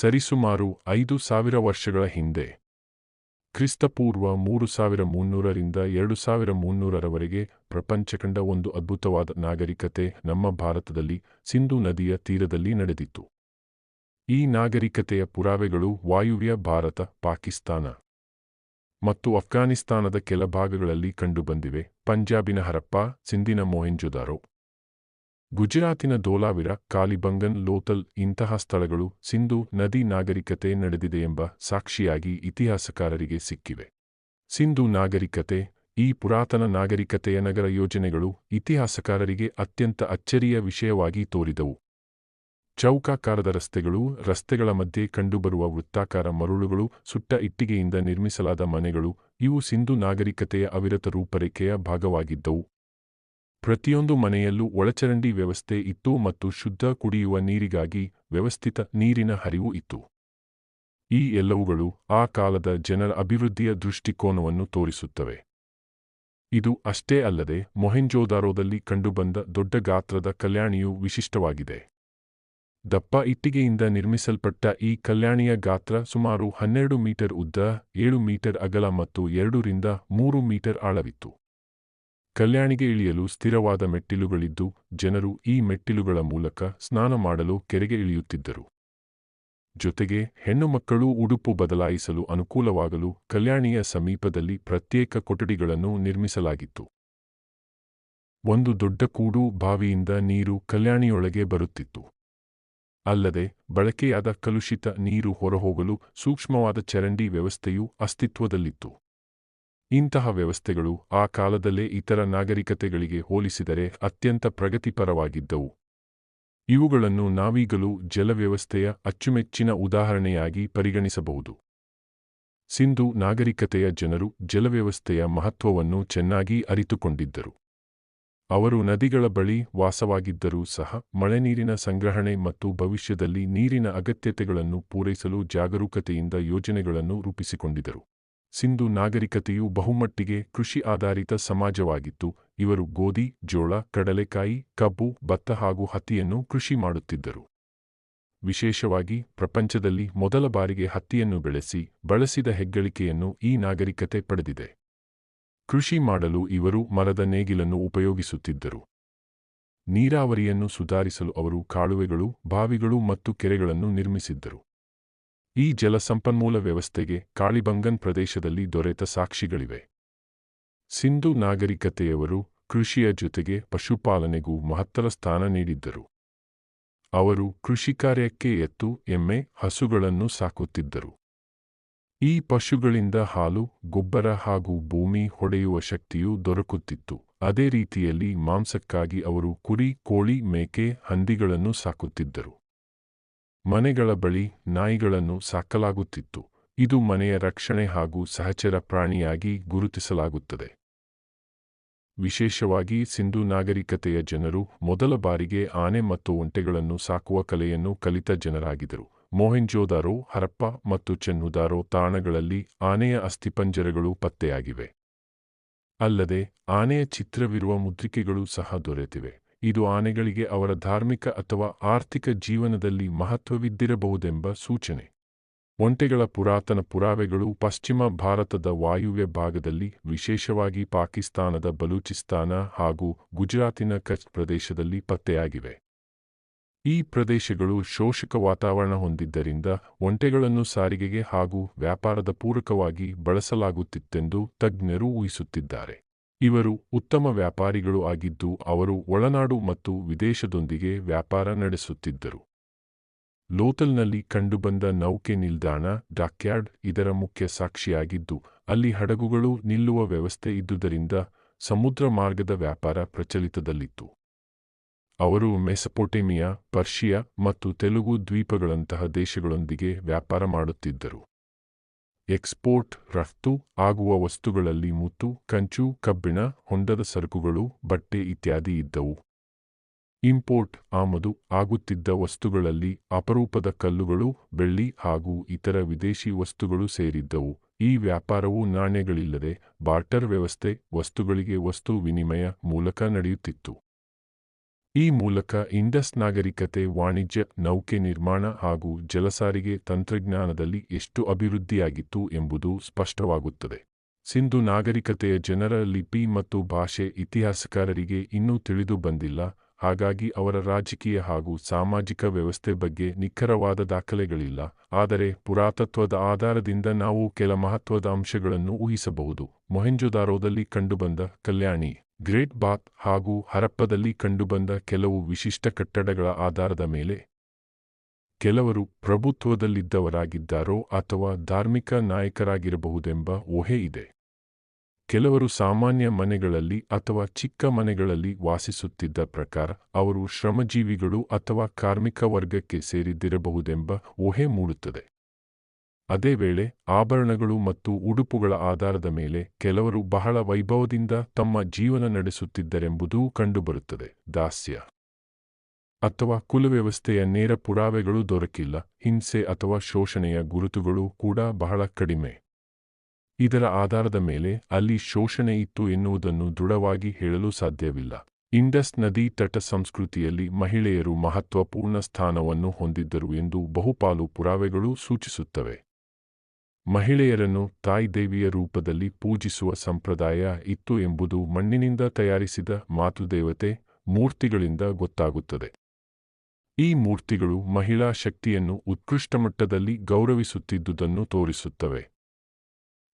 ಸರಿಸುಮಾರು ಐದು ಸಾವಿರ ವರ್ಷಗಳ ಹಿಂದೆ, ಕ್ರಿಸ್ತಪೂರ್ವ ಮೂರು ಸಾವಿರ ಮುನ್ನೂರರಿಂದ ಎರಡು ಸಾವಿರ ಮುನ್ನೂರರವರೆಗೆ ಪ್ರಪಂಚ ಕಂಡ ಒಂದು ಅದ್ಭುತವಾದ ನಾಗರಿಕತೆ ನಮ್ಮ ಭಾರತದಲ್ಲಿ ಸಿಂಧೂ ನದಿಯ ತೀರದಲ್ಲಿ ನಡೆದಿತ್ತು. ಈ ನಾಗರಿಕತೆಯ ಪುರಾವೆಗಳು ವಾಯುವ್ಯ ಭಾರತ, ಪಾಕಿಸ್ತಾನ ಮತ್ತು ಅಫ್ಘಾನಿಸ್ತಾನದ ಕೆಲ ಭಾಗಗಳಲ್ಲಿ ಕಂಡುಬಂದಿವೆ. ಪಂಜಾಬಿನ ಹರಪ್ಪ, ಸಿಂಧಿನ ಮೊಹೆಂಜೊದಾರೋ ಗುಜರಾತಿನ ಧೋಲಾವಿರ ಕಾಲಿಬಂಗನ್ ಲೋತಲ್ ಇಂತಹ ಸ್ಥಳಗಳು ಸಿಂಧು ನದಿ ನಾಗರಿಕತೆ ನಡೆದಿದೆ ಎಂಬ ಸಾಕ್ಷಿಯಾಗಿ ಇತಿಹಾಸಕಾರರಿಗೆ ಸಿಕ್ಕಿವೆ. ಸಿಂಧು ನಾಗರಿಕತೆ, ಈ ಪುರಾತನ ನಾಗರಿಕತೆಯ ನಗರ ಯೋಜನೆಗಳು ಇತಿಹಾಸಕಾರರಿಗೆ ಅತ್ಯಂತ ಅಚ್ಚರಿಯ ವಿಷಯವಾಗಿ ತೋರಿದವು. ಚೌಕಾಕಾರದ ರಸ್ತೆಗಳು, ರಸ್ತೆಗಳ ಮಧ್ಯೆ ಕಂಡುಬರುವ ವೃತ್ತಾಕಾರ ಮರುಳುಗಳು, ಸುಟ್ಟ ಇಟ್ಟಿಗೆಯಿಂದ ನಿರ್ಮಿಸಲಾದ ಮನೆಗಳು, ಇವು ಸಿಂಧು ನಾಗರಿಕತೆಯ ಅವಿರತ ರೂಪರೇಖೆಯ ಭಾಗವಾಗಿದ್ದವು. ಪ್ರತಿಯೊಂದು ಮನೆಯಲ್ಲೂ ಒಳಚರಂಡಿ ವ್ಯವಸ್ಥೆ ಇತ್ತು ಮತ್ತು ಶುದ್ಧ ಕುಡಿಯುವ ನೀರಿಗಾಗಿ ವ್ಯವಸ್ಥಿತ ನೀರಿನ ಹರಿವು ಇತ್ತು. ಈ ಎಲ್ಲವುಗಳು ಆ ಕಾಲದ ಜನರ ಅಭಿವೃದ್ಧಿಯ ದೃಷ್ಟಿಕೋನವನ್ನು ತೋರಿಸುತ್ತವೆ. ಇದು ಅಷ್ಟೇ ಅಲ್ಲದೆ ಮೊಹೆಂಜೋದಾರೋದಲ್ಲಿ ಕಂಡುಬಂದ ದೊಡ್ಡ ಗಾತ್ರದ ಕಲ್ಯಾಣಿಯು ವಿಶಿಷ್ಟವಾಗಿದೆ. ದಪ್ಪ ಇಟ್ಟಿಗೆಯಿಂದ ನಿರ್ಮಿಸಲ್ಪಟ್ಟ ಈ ಕಲ್ಯಾಣಿಯ ಗಾತ್ರ ಸುಮಾರು ಹನ್ನೆರಡು ಮೀಟರ್ ಉದ್ದ, ಏಳು ಮೀಟರ್ ಅಗಲ ಮತ್ತು ಎರಡರಿಂದ ಮೂರು ಮೀಟರ್ ಆಳವಿತ್ತು. ಕಲ್ಯಾಣಿಗೆ ಇಳಿಯಲು ಸ್ಥಿರವಾದ ಮೆಟ್ಟಿಲುಗಳಿದ್ದು ಜನರು ಈ ಮೆಟ್ಟಿಲುಗಳ ಮೂಲಕ ಸ್ನಾನ ಮಾಡಲು ಕೆರೆಗೆ ಇಳಿಯುತ್ತಿದ್ದರು. ಜೊತೆಗೆ ಹೆಣ್ಣು ಮಕ್ಕಳು ಉಡುಪು ಬದಲಾಯಿಸಲು ಅನುಕೂಲವಾಗಲು ಕಲ್ಯಾಣಿಯ ಸಮೀಪದಲ್ಲಿ ಪ್ರತ್ಯೇಕ ಕೊಠಡಿಗಳನ್ನು ನಿರ್ಮಿಸಲಾಗಿತ್ತು. ಒಂದು ದೊಡ್ಡ ಕೂಡು ಬಾವಿಯಿಂದ ನೀರು ಕಲ್ಯಾಣಿಯೊಳಗೆ ಬರುತ್ತಿತ್ತು. ಅಲ್ಲದೆ ಬಳಕೆಯಾದ ಕಲುಷಿತ ನೀರು ಹೊರಹೋಗಲು ಸೂಕ್ಷ್ಮವಾದ ಚರಂಡಿ ವ್ಯವಸ್ಥೆಯು ಅಸ್ತಿತ್ವದಲ್ಲಿತ್ತು. ಇಂತಹ ವ್ಯವಸ್ಥೆಗಳು ಆ ಕಾಲದಲ್ಲೇ ಇತರ ನಾಗರಿಕತೆಗಳಿಗೆ ಹೋಲಿಸಿದರೆ ಅತ್ಯಂತ ಪ್ರಗತಿಪರವಾಗಿದ್ದವು. ಇವುಗಳನ್ನು ನಾವೀಗಲೂ ಜಲವ್ಯವಸ್ಥೆಯ ಅಚ್ಚುಮೆಚ್ಚಿನ ಉದಾಹರಣೆಯಾಗಿ ಪರಿಗಣಿಸಬಹುದು. ಸಿಂಧು ನಾಗರಿಕತೆಯ ಜನರು ಜಲವ್ಯವಸ್ಥೆಯ ಮಹತ್ವವನ್ನು ಚೆನ್ನಾಗಿ ಅರಿತುಕೊಂಡಿದ್ದರು. ಅವರು ನದಿಗಳ ಬಳಿ ವಾಸವಾಗಿದ್ದರೂ ಸಹ ಮಳೆನೀರಿನ ಸಂಗ್ರಹಣೆ ಮತ್ತು ಭವಿಷ್ಯದಲ್ಲಿ ನೀರಿನ ಅಗತ್ಯತೆಗಳನ್ನು ಪೂರೈಸಲು ಜಾಗರೂಕತೆಯಿಂದ ಯೋಜನೆಗಳನ್ನು ರೂಪಿಸಿಕೊಂಡಿದ್ದರು. ಸಿಂಧು ನಾಗರಿಕತೆಯು ಬಹುಮಟ್ಟಿಗೆ ಕೃಷಿ ಆಧಾರಿತ ಸಮಾಜವಾಗಿತ್ತು. ಇವರು ಗೋಧಿ, ಜೋಳ, ಕಡಲೆಕಾಯಿ, ಕಬ್ಬು, ಭತ್ತ ಹಾಗೂ ಹತ್ತಿಯನ್ನು ಕೃಷಿ ಮಾಡುತ್ತಿದ್ದರು. ವಿಶೇಷವಾಗಿ ಪ್ರಪಂಚದಲ್ಲಿ ಮೊದಲ ಬಾರಿಗೆ ಹತ್ತಿಯನ್ನು ಬೆಳೆಸಿ, ಬಳಸಿದ ಹೆಗ್ಗಳಿಕೆಯನ್ನು ಈ ನಾಗರಿಕತೆ ಪಡೆದಿದೆ. ಕೃಷಿ ಮಾಡಲು ಇವರು ಮರದ ನೇಗಿಲನ್ನು ಉಪಯೋಗಿಸುತ್ತಿದ್ದರು. ನೀರಾವರಿಯನ್ನು ಸುಧಾರಿಸಲು ಅವರು ಕಾಲುವೆಗಳು, ಬಾವಿಗಳು ಮತ್ತು ಕೆರೆಗಳನ್ನು ನಿರ್ಮಿಸಿದ್ದರು. ಈ ಜಲಸಂಪನ್ಮೂಲ ವ್ಯವಸ್ಥೆಗೆ ಕಾಳಿಬಂಗನ್ ಪ್ರದೇಶದಲ್ಲಿ ದೊರೆತ ಸಾಕ್ಷಿಗಳಿವೆ. ಸಿಂಧು ನಾಗರಿಕತೆಯವರು ಕೃಷಿಯ ಜೊತೆಗೆ ಪಶುಪಾಲನೆಗೂ ಮಹತ್ತರ ಸ್ಥಾನ ನೀಡಿದ್ದರು. ಅವರು ಕೃಷಿ ಕಾರ್ಯಕ್ಕೆ ಎತ್ತು, ಎಮ್ಮೆ, ಹಸುಗಳನ್ನು ಸಾಕುತ್ತಿದ್ದರು. ಈ ಪಶುಗಳಿಂದ ಹಾಲು, ಗೊಬ್ಬರ ಹಾಗೂ ಭೂಮಿ ಹೊಡೆಯುವ ಶಕ್ತಿಯು ದೊರಕುತ್ತಿತ್ತು. ಅದೇ ರೀತಿಯಲ್ಲಿ ಮಾಂಸಕ್ಕಾಗಿ ಅವರು ಕುರಿ, ಕೋಳಿ, ಮೇಕೆ, ಹಂದಿಗಳನ್ನು ಸಾಕುತ್ತಿದ್ದರು. ಮನೆಗಳ ಬಳಿ ನಾಯಿಗಳನ್ನು ಸಾಕಲಾಗುತ್ತಿತ್ತು. ಇದು ಮನೆಯ ರಕ್ಷಣೆ ಹಾಗೂ ಸಹಚರ ಪ್ರಾಣಿಯಾಗಿ ಗುರುತಿಸಲಾಗುತ್ತದೆ. ವಿಶೇಷವಾಗಿ ಸಿಂಧು ನಾಗರಿಕತೆಯ ಜನರು ಮೊದಲ ಬಾರಿಗೆ ಆನೆ ಮತ್ತು ಒಂಟೆಗಳನ್ನು ಸಾಕುವ ಕಲೆಯನ್ನು ಕಲಿತ ಜನರಾಗಿದ್ದರು. ಮೊಹೆಂಜೋದಾರೋ, ಹರಪ್ಪ ಮತ್ತು ಚೆನ್ನುದಾರೋ ತಾಣಗಳಲ್ಲಿ ಆನೆಯ ಅಸ್ಥಿಪಂಜರಗಳು ಪತ್ತೆಯಾಗಿವೆ. ಅಲ್ಲದೆ, ಆನೆಯ ಚಿತ್ರವಿರುವ ಮುದ್ರಿಕೆಗಳು ಸಹ ದೊರೆತಿವೆ. ಇದು ಆನೆಗಳಿಗೆ ಅವರ ಧಾರ್ಮಿಕ ಅಥವಾ ಆರ್ಥಿಕ ಜೀವನದಲ್ಲಿ ಮಹತ್ವವಿದ್ದಿರಬಹುದೆಂಬ ಸೂಚನೆ. ಒಂಟೆಗಳ ಪುರಾತನ ಪುರಾವೆಗಳು ಪಶ್ಚಿಮ ಭಾರತದ ವಾಯುವ್ಯ ಭಾಗದಲ್ಲಿ, ವಿಶೇಷವಾಗಿ ಪಾಕಿಸ್ತಾನದ ಬಲೂಚಿಸ್ತಾನ ಹಾಗೂ ಗುಜರಾತಿನ ಕಚ್ ಪ್ರದೇಶದಲ್ಲಿ ಪತ್ತೆಯಾಗಿವೆ. ಈ ಪ್ರದೇಶಗಳು ಶೋಷಕ ವಾತಾವರಣ ಹೊಂದಿದ್ದರಿಂದ ಒಂಟೆಗಳನ್ನು ಸಾರಿಗೆಗೆ ಹಾಗೂ ವ್ಯಾಪಾರದ ಪೂರಕವಾಗಿ ಬಳಸಲಾಗುತ್ತಿತ್ತೆಂದು ತಜ್ಞರು ಊಹಿಸುತ್ತಿದ್ದಾರೆ. ಇವರು ಉತ್ತಮ ವ್ಯಾಪಾರಿಗಳು ಆಗಿದ್ದು ಅವರು ಒಳನಾಡು ಮತ್ತು ವಿದೇಶದೊಂದಿಗೆ ವ್ಯಾಪಾರ ನಡೆಸುತ್ತಿದ್ದರು. ಲೋತಲ್ನಲ್ಲಿ ಕಂಡುಬಂದ ನೌಕೆ ನಿಲ್ದಾಣ ಡಾಕ್ಯಾರ್ಡ್ ಇದರ ಮುಖ್ಯ ಸಾಕ್ಷಿಯಾಗಿದ್ದು, ಅಲ್ಲಿ ಹಡಗುಗಳು ನಿಲ್ಲುವ ವ್ಯವಸ್ಥೆ ಇದ್ದುದರಿಂದ ಸಮುದ್ರ ಮಾರ್ಗದ ವ್ಯಾಪಾರ ಪ್ರಚಲಿತದಲ್ಲಿತ್ತು. ಅವರು ಮೆಸಪೋಟೆಮಿಯಾ, ಪರ್ಷಿಯಾ ಮತ್ತು ತೆಲುಗು ದ್ವೀಪಗಳಂತಹ ದೇಶಗಳೊಂದಿಗೆ ವ್ಯಾಪಾರ ಮಾಡುತ್ತಿದ್ದರು. ಎಕ್ಸ್ಪೋರ್ಟ್ ರಫ್ತು ಆಗುವ ವಸ್ತುಗಳಲ್ಲಿ ಮುತ್ತು, ಕಂಚು, ಕಬ್ಬಿಣ, ಹೊಂಡದ ಸರಕುಗಳು, ಬಟ್ಟೆ ಇತ್ಯಾದಿ ಇದ್ದವು. ಇಂಪೋರ್ಟ್ ಆಮದು ಆಗುತ್ತಿದ್ದ ವಸ್ತುಗಳಲ್ಲಿ ಅಪರೂಪದ ಕಲ್ಲುಗಳು, ಬೆಳ್ಳಿ ಹಾಗೂ ಇತರ ವಿದೇಶಿ ವಸ್ತುಗಳು ಸೇರಿದ್ದವು. ಈ ವ್ಯಾಪಾರವು ನಾಣ್ಯಗಳಿಲ್ಲದೆ ಬಾರ್ಟರ್ ವ್ಯವಸ್ಥೆ, ವಸ್ತುಗಳಿಗೆ ವಸ್ತು ವಿನಿಮಯ ಮೂಲಕ ನಡೆಯುತ್ತಿತ್ತು. ಈ ಮೂಲಕ ಇಂಡಸ್ ನಾಗರಿಕತೆ, ವಾಣಿಜ್ಯ, ನೌಕೆ ನಿರ್ಮಾಣ ಹಾಗೂ ಜಲಸಾರಿಗೆ ತಂತ್ರಜ್ಞಾನದಲ್ಲಿ ಎಷ್ಟು ಅಭಿವೃದ್ಧಿಯಾಗಿತ್ತು ಎಂಬುದು ಸ್ಪಷ್ಟವಾಗುತ್ತದೆ. ಸಿಂಧು ನಾಗರಿಕತೆಯ ಜನರ ಲಿಪಿ ಮತ್ತು ಭಾಷೆ ಇತಿಹಾಸಕಾರರಿಗೆ ಇನ್ನೂ ತಿಳಿದು ಬಂದಿಲ್ಲ, ಹಾಗಾಗಿ ಅವರ ರಾಜಕೀಯ ಹಾಗೂ ಸಾಮಾಜಿಕ ವ್ಯವಸ್ಥೆ ಬಗ್ಗೆ ನಿಖರವಾದ ದಾಖಲೆಗಳಿಲ್ಲ, ಆದರೆ ಪುರಾತತ್ವದ ಆಧಾರದಿಂದ ನಾವು ಕೆಲ ಮಹತ್ವದ ಅಂಶಗಳನ್ನು ಊಹಿಸಬಹುದು. ಮೊಹೆಂಜೊದಾರೋದಲ್ಲಿ ಕಂಡುಬಂದ ಕಲ್ಯಾಣಿ ಗ್ರೇಟ್ ಬಾತ್ ಹಾಗೂ ಹರಪ್ಪದಲ್ಲಿ ಕಂಡುಬಂದ ಕೆಲವು ವಿಶಿಷ್ಟ ಕಟ್ಟಡಗಳ ಆಧಾರದ ಮೇಲೆ, ಕೆಲವರು ಪ್ರಭುತ್ವದಲ್ಲಿದ್ದವರಾಗಿದ್ದಾರೋ ಅಥವಾ ಧಾರ್ಮಿಕ ನಾಯಕರಾಗಿರಬಹುದೆಂಬ ಊಹೆ ಇದೆ. ಕೆಲವರು ಸಾಮಾನ್ಯ ಮನೆಗಳಲ್ಲಿ ಅಥವಾ ಚಿಕ್ಕ ಮನೆಗಳಲ್ಲಿ ವಾಸಿಸುತ್ತಿದ್ದ ಪ್ರಕಾರ ಅವರು ಶ್ರಮಜೀವಿಗಳು ಅಥವಾ ಕಾರ್ಮಿಕ ವರ್ಗಕ್ಕೆ ಸೇರಿದ್ದಿರಬಹುದೆಂಬ ಊಹೆ ಮೂಡುತ್ತದೆ. ಅದೇ ವೇಳೆ ಆಭರಣಗಳು ಮತ್ತು ಉಡುಪುಗಳ ಆಧಾರದ ಮೇಲೆ ಕೆಲವರು ಬಹಳ ವೈಭವದಿಂದ ತಮ್ಮ ಜೀವನ ನಡೆಸುತ್ತಿದ್ದರೆಂಬುದೂ ಕಂಡುಬರುತ್ತದೆ. ದಾಸ್ಯ. ಅಥವಾ ಕುಲವ್ಯವಸ್ಥೆಯ ನೇರ ಪುರಾವೆಗಳು ದೊರಕಿಲ್ಲ, ಹಿಂಸೆ ಅಥವಾ ಶೋಷಣೆಯ ಗುರುತುಗಳು ಕೂಡ ಬಹಳ ಕಡಿಮೆ. ಇದರ ಆಧಾರದ ಮೇಲೆ ಅಲ್ಲಿ ಶೋಷಣೆ ಇತ್ತು ಎನ್ನುವುದನ್ನು ದೃಢವಾಗಿ ಹೇಳಲು ಸಾಧ್ಯವಿಲ್ಲ. ಇಂಡಸ್ ನದಿ ತಟ ಸಂಸ್ಕೃತಿಯಲ್ಲಿ ಮಹಿಳೆಯರು ಮಹತ್ವಪೂರ್ಣ ಸ್ಥಾನವನ್ನು ಹೊಂದಿದ್ದರು ಎಂದು ಬಹುಪಾಲು ಪುರಾವೆಗಳು ಸೂಚಿಸುತ್ತವೆ. ಮಹಿಳೆಯರನ್ನು ತಾಯಿದೇವಿಯ ರೂಪದಲ್ಲಿ ಪೂಜಿಸುವ ಸಂಪ್ರದಾಯ ಇತ್ತು ಎಂಬುದು ಮಣ್ಣಿನಿಂದ ತಯಾರಿಸಿದ ಮಾತೃದೇವತೆ ಮೂರ್ತಿಗಳಿಂದ ಗೊತ್ತಾಗುತ್ತದೆ. ಈ ಮೂರ್ತಿಗಳು ಮಹಿಳಾ ಶಕ್ತಿಯನ್ನು ಉತ್ಕೃಷ್ಟಮಟ್ಟದಲ್ಲಿ ಗೌರವಿಸುತ್ತಿದ್ದುದನ್ನು ತೋರಿಸುತ್ತವೆ.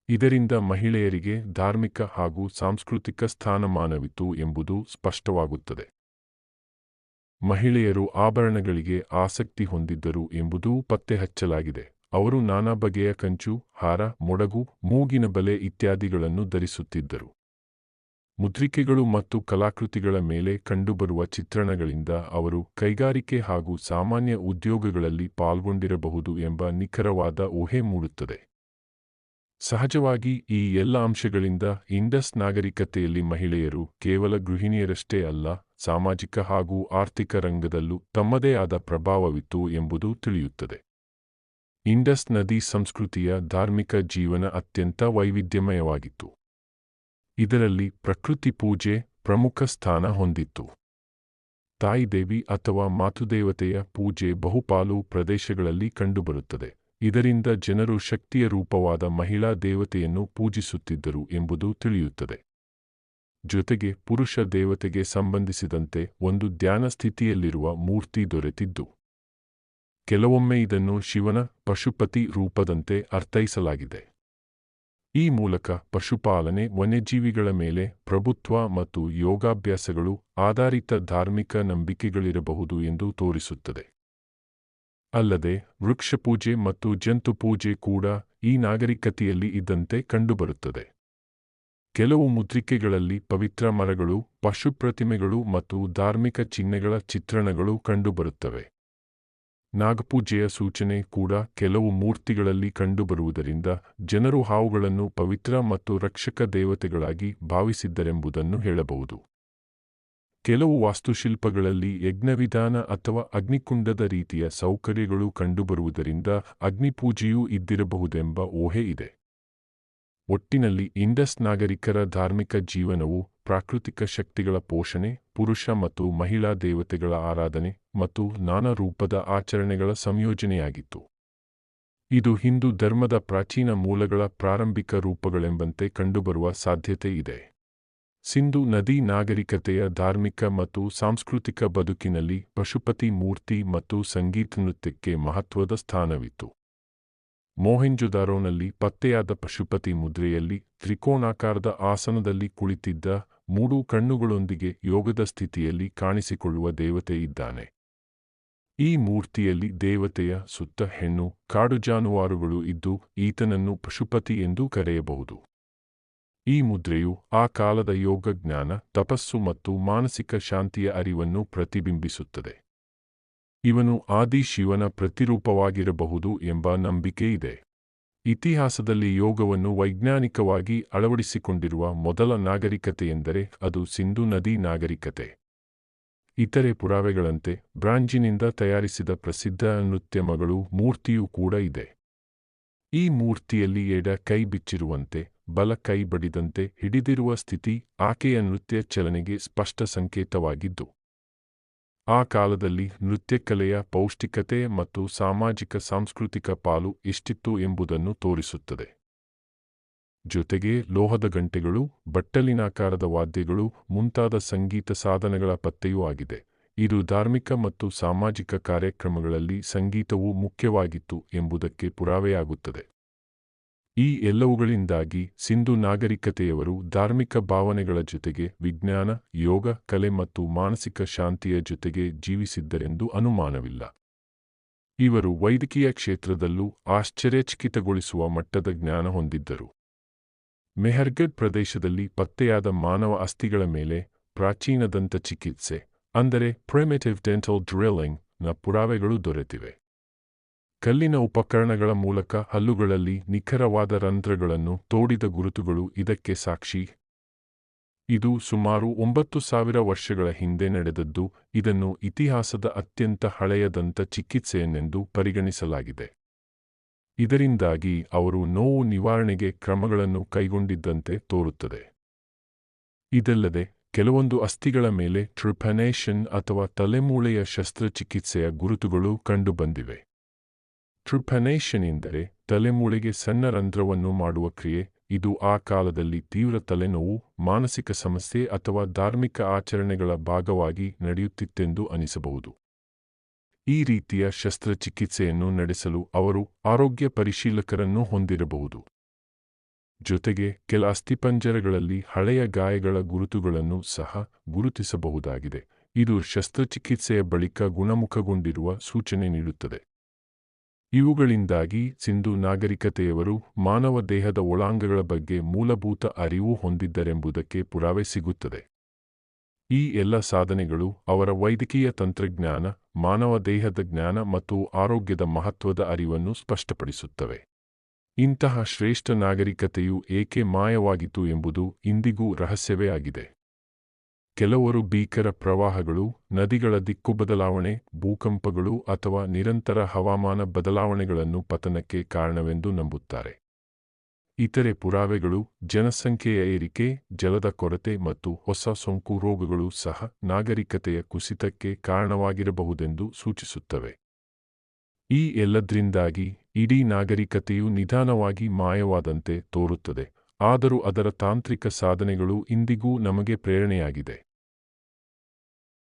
ಇದರಿಂದ ಮಹಿಳೆಯರಿಗೆ ಧಾರ್ಮಿಕ ಹಾಗೂ ಸಾಂಸ್ಕೃತಿಕ ಸ್ಥಾನಮಾನವಿತ್ತು ಎಂಬುದು ಸ್ಪಷ್ಟವಾಗುತ್ತದೆ. ಮಹಿಳೆಯರು ಆಭರಣಗಳಿಗೆ ಆಸಕ್ತಿ ಹೊಂದಿದ್ದರು ಎಂಬುದೂ ಪತ್ತೆಹಚ್ಚಲಾಗಿದೆ. ಅವರು ನಾನಾ ಬಗೆಯ ಕಂಚು, ಹಾರ, ಮೊಡಗು, ಮೂಗಿನ ಬಲೆ ಇತ್ಯಾದಿಗಳನ್ನು ಧರಿಸುತ್ತಿದ್ದರು. ಮುದ್ರಿಕೆಗಳು ಮತ್ತು ಕಲಾಕೃತಿಗಳ ಮೇಲೆ ಕಂಡುಬರುವ ಚಿತ್ರಣಗಳಿಂದ ಅವರು ಕೈಗಾರಿಕೆ ಹಾಗೂ ಸಾಮಾನ್ಯ ಉದ್ಯೋಗಗಳಲ್ಲಿ ಪಾಲ್ಗೊಂಡಿರಬಹುದು ಎಂಬ ನಿಖರವಾದ ಊಹೆ ಮೂಡುತ್ತದೆ. ಸಹಜವಾಗಿ ಈ ಎಲ್ಲ ಅಂಶಗಳಿಂದ ಇಂಡಸ್ ನಾಗರಿಕತೆಯಲ್ಲಿ ಮಹಿಳೆಯರು ಕೇವಲ ಗೃಹಿಣಿಯರಷ್ಟೇ ಅಲ್ಲ, ಸಾಮಾಜಿಕ ಹಾಗೂ ಆರ್ಥಿಕ ರಂಗದಲ್ಲೂ ತಮ್ಮದೇ ಆದ ಪ್ರಭಾವವಿತ್ತು ಎಂಬುದು ತಿಳಿಯುತ್ತದೆ. ಇಂಡಸ್ ನದಿ ಸಂಸ್ಕೃತಿಯ ಧಾರ್ಮಿಕ ಜೀವನ ಅತ್ಯಂತ ವೈವಿಧ್ಯಮಯವಾಗಿತ್ತು. ಇದರಲ್ಲಿ ಪ್ರಕೃತಿ ಪೂಜೆ ಪ್ರಮುಖ ಸ್ಥಾನ ಹೊಂದಿತ್ತು. ತಾಯಿದೇವಿ ಅಥವಾ ಮಾತುದೇವತೆಯ ಪೂಜೆ ಬಹುಪಾಲು ಪ್ರದೇಶಗಳಲ್ಲಿ ಕಂಡುಬರುತ್ತದೆ. ಇದರಿಂದ ಜನರು ಶಕ್ತಿಯ ರೂಪವಾದ ಮಹಿಳಾ ದೇವತೆಯನ್ನು ಪೂಜಿಸುತ್ತಿದ್ದರು ಎಂಬುದು ತಿಳಿಯುತ್ತದೆ. ಜೊತೆಗೆ ಪುರುಷ ದೇವತೆಗೆ ಸಂಬಂಧಿಸಿದಂತೆ ಒಂದು ಧ್ಯಾನ ಸ್ಥಿತಿಯಲ್ಲಿರುವ ಮೂರ್ತಿ ದೊರೆತಿದ್ದು. ಕೆಲವೊಮ್ಮೆ ಇದನ್ನು ಶಿವನ ಪಶುಪತಿ ರೂಪದಂತೆ ಅರ್ಥೈಸಲಾಗಿದೆ. ಈ ಮೂಲಕ ಪಶುಪಾಲನೆ ವನ್ಯಜೀವಿಗಳ ಮೇಲೆ ಪ್ರಭುತ್ವ ಮತ್ತು ಯೋಗಾಭ್ಯಾಸಗಳು ಆಧಾರಿತ ಧಾರ್ಮಿಕ ನಂಬಿಕೆಗಳಿರಬಹುದು ಎಂದು ತೋರಿಸುತ್ತದೆ. ಅಲ್ಲದೆ ವೃಕ್ಷಪೂಜೆ ಮತ್ತು ಜಂತುಪೂಜೆ ಕೂಡ ಈ ನಾಗರಿಕತೆಯಲ್ಲಿ ಇದ್ದಂತೆ ಕಂಡುಬರುತ್ತದೆ. ಕೆಲವು ಮುದ್ರಿಕೆಗಳಲ್ಲಿ ಪವಿತ್ರ ಮರಗಳು, ಪಶುಪ್ರತಿಮೆಗಳು ಮತ್ತು ಧಾರ್ಮಿಕ ಚಿಹ್ನೆಗಳ ಚಿತ್ರಣಗಳು ಕಂಡುಬರುತ್ತವೆ. ನಾಗಪೂಜೆಯ ಸೂಚನೆ ಕೂಡ ಕೆಲವು ಮೂರ್ತಿಗಳಲ್ಲಿ ಕಂಡುಬರುವುದರಿಂದ ಜನರು ಹಾವುಗಳನ್ನು ಪವಿತ್ರ ಮತ್ತು ರಕ್ಷಕ ದೇವತೆಗಳಾಗಿ ಭಾವಿಸಿದ್ದರೆಂಬುದನ್ನು ಹೇಳಬಹುದು. ಕೆಲವು ವಾಸ್ತುಶಿಲ್ಪಗಳಲ್ಲಿ ಯಜ್ಞವಿಧಾನ ಅಥವಾ ಅಗ್ನಿಕುಂಡದ ರೀತಿಯ ಸೌಕರ್ಯಗಳು ಕಂಡುಬರುವುದರಿಂದ ಅಗ್ನಿಪೂಜೆಯೂ ಇದ್ದಿರಬಹುದೆಂಬ ಊಹೆ ಇದೆ. ಒಟ್ಟಿನಲ್ಲಿ ಇಂಡಸ್ ನಾಗರಿಕರ ಧಾರ್ಮಿಕ ಜೀವನವು ಪ್ರಾಕೃತಿಕ ಶಕ್ತಿಗಳ ಪೋಷಣೆ, ಪುರುಷ ಮತ್ತು ಮಹಿಳಾ ದೇವತೆಗಳ ಆರಾಧನೆ ಮತ್ತು ನಾನಾ ರೂಪದ ಆಚರಣೆಗಳ ಸಂಯೋಜನೆಯಾಗಿತ್ತು. ಇದು ಹಿಂದೂ ಧರ್ಮದ ಪ್ರಾಚೀನ ಮೂಲಗಳ ಪ್ರಾರಂಭಿಕ ರೂಪಗಳೆಂಬಂತೆ ಕಂಡುಬರುವ ಸಾಧ್ಯತೆ ಇದೆ. ಸಿಂಧು ನದಿ ನಾಗರಿಕತೆಯ ಧಾರ್ಮಿಕ ಮತ್ತು ಸಾಂಸ್ಕೃತಿಕ ಬದುಕಿನಲ್ಲಿ ಪಶುಪತಿ ಮೂರ್ತಿ ಮತ್ತು ಸಂಗೀತ ನೃತ್ಯಕ್ಕೆ ಮಹತ್ವದ ಸ್ಥಾನವಿತ್ತು. ಮೋಹೆಂಜುದಾರೋನಲ್ಲಿ ಪತ್ತೆಯಾದ ಪಶುಪತಿ ಮುದ್ರೆಯಲ್ಲಿ ತ್ರಿಕೋಣಾಕಾರದ ಆಸನದಲ್ಲಿ ಕುಳಿತಿದ್ದ ಮೂಡು ಕಣ್ಣುಗಳೊಂದಿಗೆ ಯೋಗದ ಸ್ಥಿತಿಯಲ್ಲಿ ಕಾಣಿಸಿಕೊಳ್ಳುವ ದೇವತೆ ಇದ್ದಾನೆ. ಈ ಮೂರ್ತಿಯಲ್ಲಿ ದೇವತೆಯ ಸುತ್ತ ಹೆಣ್ಣು, ಕಾಡು ಜಾನುವಾರುಗಳು ಇದ್ದು ಈತನನ್ನು ಪಶುಪತಿ ಎಂದು ಕರೆಯಬಹುದು. ಈ ಮುದ್ರೆಯು ಆ ಕಾಲದ ಯೋಗಜ್ಞಾನ, ತಪಸ್ಸು ಮತ್ತು ಮಾನಸಿಕ ಶಾಂತಿಯ ಅರಿವನ್ನು ಪ್ರತಿಬಿಂಬಿಸುತ್ತದೆ. ಇವನು ಆದಿ ಶಿವನ ಪ್ರತಿರೂಪವಾಗಿರಬಹುದು ಎಂಬ ನಂಬಿಕೆ ಇದೆ. ಇತಿಹಾಸದಲ್ಲಿ ಯೋಗವನ್ನು ವೈಜ್ಞಾನಿಕವಾಗಿ ಅಳವಡಿಸಿಕೊಂಡಿರುವ ಮೊದಲ ನಾಗರಿಕತೆಯೆಂದರೆ ಅದು ಸಿಂಧು ನದಿ ನಾಗರಿಕತೆ. ಇತರೆ ಪುರಾವೆಗಳಂತೆ ಬ್ರಾಂಜಿನಿಂದ ತಯಾರಿಸಿದ ಪ್ರಸಿದ್ಧ ನೃತ್ಯಮಗಳು ಮೂರ್ತಿಯೂ ಕೂಡ ಇದೆ. ಈ ಮೂರ್ತಿಯಲ್ಲಿ ಎಡ ಕೈ ಬಿಚ್ಚಿರುವಂತೆ, ಬಲ ಕೈ ಬಡಿದಂತೆ ಹಿಡಿದಿರುವ ಸ್ಥಿತಿ ಆಕೆಯ ನೃತ್ಯ ಚಲನೆಗೆ ಸ್ಪಷ್ಟ ಸಂಕೇತವಾಗಿದ್ದು ಆ ಕಾಲದಲ್ಲಿ ನೃತ್ಯಕಲೆಯ ಪೌಷ್ಟಿಕತೆ ಮತ್ತು ಸಾಮಾಜಿಕ ಸಾಂಸ್ಕೃತಿಕ ಪಾಲು ಎಷ್ಟಿತ್ತು ಎಂಬುದನ್ನು ತೋರಿಸುತ್ತದೆ. ಜೊತೆಗೆ ಲೋಹದ ಗಂಟೆಗಳು, ಬಟ್ಟಲಿನಾಕಾರದ ವಾದ್ಯಗಳು, ಮುಂತಾದ ಸಂಗೀತ ಸಾಧನಗಳ ಪತ್ತೆಯೂ ಆಗಿದೆ. ಇದು ಧಾರ್ಮಿಕ ಮತ್ತು ಸಾಮಾಜಿಕ ಕಾರ್ಯಕ್ರಮಗಳಲ್ಲಿ ಸಂಗೀತವು ಮುಖ್ಯವಾಗಿತ್ತು ಎಂಬುದಕ್ಕೆ ಪುರಾವೆಯಾಗುತ್ತದೆ. ಈ ಎಲ್ಲವುಗಳಿಂದಾಗಿ ಸಿಂಧು ನಾಗರಿಕತೆಯವರು ಧಾರ್ಮಿಕ ಭಾವನೆಗಳ ಜೊತೆಗೆ ವಿಜ್ಞಾನ, ಯೋಗ, ಕಲೆ ಮತ್ತು ಮಾನಸಿಕ ಶಾಂತಿಯ ಜೊತೆಗೆ ಜೀವಿಸಿದ್ದರೆಂದು ಅನುಮಾನವಿಲ್ಲ. ಇವರು ವೈದ್ಯಕೀಯ ಕ್ಷೇತ್ರದಲ್ಲೂ ಆಶ್ಚರ್ಯಚಕಿತಗೊಳಿಸುವ ಮಟ್ಟದ ಜ್ಞಾನ ಹೊಂದಿದ್ದರು. ಮೆಹರ್ಗಢ್ ಪ್ರದೇಶದಲ್ಲಿ ಪತ್ತೆಯಾದ ಮಾನವ ಅಸ್ಥಿಗಳ ಮೇಲೆ ಪ್ರಾಚೀನ ದಂತ ಚಿಕಿತ್ಸೆ, ಅಂದರೆ ಪ್ರೆಮೆಟಿವ್ ಡೆಂಟಲ್ ಡ್ರಿಲ್ಲಿಂಗ್ನ ಪುರಾವೆಗಳು ದೊರೆತಿವೆ. ಕಲ್ಲಿನ ಉಪಕರಣಗಳ ಮೂಲಕ ಹಲ್ಲುಗಳಲ್ಲಿ ನಿಖರವಾದ ರಂಧ್ರಗಳನ್ನು ತೋಡಿದ ಗುರುತುಗಳು ಇದಕ್ಕೆ ಸಾಕ್ಷಿ. ಇದು ಸುಮಾರು ಒಂಬತ್ತು ಸಾವಿರ ವರ್ಷಗಳ ಹಿಂದೆ ನಡೆದದ್ದು, ಇದನ್ನು ಇತಿಹಾಸದ ಅತ್ಯಂತ ಹಳೆಯ ದಂತ ಚಿಕಿತ್ಸೆಯನ್ನೆಂದು ಪರಿಗಣಿಸಲಾಗಿದೆ. ಇದರಿಂದಾಗಿ ಅವರು ನೋವು ನಿವಾರಣೆಗೆ ಕ್ರಮಗಳನ್ನು ಕೈಗೊಂಡಿದ್ದಂತೆ ತೋರುತ್ತದೆ. ಇದಲ್ಲದೆ, ಕೆಲವೊಂದು ಅಸ್ಥಿಗಳ ಮೇಲೆ ಟ್ರಿಪನೇಷನ್ ಅಥವಾ ತಲೆಮೂಳೆಯ ಶಸ್ತ್ರಚಿಕಿತ್ಸೆಯ ಗುರುತುಗಳು ಕಂಡುಬಂದಿವೆ. ಟ್ರಿಪನೇಷನ್ ಎಂದರೆ ತಲೆಮೂಳೆಗೆ ಸಣ್ಣ ರಂಧ್ರವನ್ನು ಮಾಡುವ ಕ್ರಿಯೆ. ಇದು ಆ ಕಾಲದಲ್ಲಿ ತೀವ್ರ ತಲೆನೋವು, ಮಾನಸಿಕ ಸಮಸ್ಯೆ ಅಥವಾ ಧಾರ್ಮಿಕ ಆಚರಣೆಗಳ ಭಾಗವಾಗಿ ನಡೆಯುತ್ತಿತ್ತೆಂದು ಅನಿಸಬಹುದು. ಈ ರೀತಿಯ ಶಸ್ತ್ರಚಿಕಿತ್ಸೆಯನ್ನು ನಡೆಸಲು ಅವರು ಆರೋಗ್ಯ ಪರಿಶೀಲಕರನ್ನು ಹೊಂದಿರಬಹುದು. ಜೊತೆಗೆ ಕೆಲ ಅಸ್ಥಿಪಂಜರಗಳಲ್ಲಿ ಹಳೆಯ ಗಾಯಗಳ ಗುರುತುಗಳನ್ನು ಸಹ ಗುರುತಿಸಬಹುದಾಗಿದೆ. ಇದು ಶಸ್ತ್ರಚಿಕಿತ್ಸೆಯ ಬಳಿಕ ಗುಣಮುಖಗೊಂಡಿರುವ ಸೂಚನೆ ನೀಡುತ್ತದೆ. ಇವುಗಳಿಂದಾಗಿ ಸಿಂಧು ನಾಗರಿಕತೆಯವರು ಮಾನವ ದೇಹದ ಒಳಾಂಗಗಳ ಬಗ್ಗೆ ಮೂಲಭೂತ ಅರಿವು ಹೊಂದಿದ್ದರೆಂಬುದಕ್ಕೆ ಪುರಾವೆ ಸಿಗುತ್ತದೆ. ಈ ಎಲ್ಲ ಸಾಧನೆಗಳು ಅವರ ವೈದ್ಯಕೀಯ ತಂತ್ರಜ್ಞಾನ, ಮಾನವ ದೇಹದ ಜ್ಞಾನ ಮತ್ತು ಆರೋಗ್ಯದ ಮಹತ್ವದ ಅರಿವನ್ನು ಸ್ಪಷ್ಟಪಡಿಸುತ್ತವೆ. ಇಂತಹ ಶ್ರೇಷ್ಠ ನಾಗರಿಕತೆಯು ಏಕೆ ಮಾಯವಾಗಿತ್ತು ಎಂಬುದು ಇಂದಿಗೂ ರಹಸ್ಯವೇ ಆಗಿದೆ. ಕೆಲವರು ಭೀಕರ ಪ್ರವಾಹಗಳು, ನದಿಗಳ ದಿಕ್ಕು ಬದಲಾವಣೆ, ಭೂಕಂಪಗಳು ಅಥವಾ ನಿರಂತರ ಹವಾಮಾನ ಬದಲಾವಣೆಗಳನ್ನು ಪತನಕ್ಕೆ ಕಾರಣವೆಂದು ನಂಬುತ್ತಾರೆ. ಇತರೆ ಪುರಾವೆಗಳು, ಜನಸಂಖ್ಯೆಯ ಏರಿಕೆ, ಜಲದ ಕೊರತೆ ಮತ್ತು ಹೊಸ ಸೋಂಕು ರೋಗಗಳು ಸಹ ನಾಗರಿಕತೆಯ ಕುಸಿತಕ್ಕೆ ಕಾರಣವಾಗಿರಬಹುದೆಂದು ಸೂಚಿಸುತ್ತವೆ. ಈ ಎಲ್ಲದರಿಂದಾಗಿ ಇಡೀ ನಾಗರಿಕತೆಯು ನಿಧಾನವಾಗಿ ಮಾಯವಾದಂತೆ ತೋರುತ್ತದೆ, ಆದರೂ ಅದರ ತಾಂತ್ರಿಕ ಸಾಧನೆಗಳು ಇಂದಿಗೂ ನಮಗೆ ಪ್ರೇರಣೆಯಾಗಿದೆ.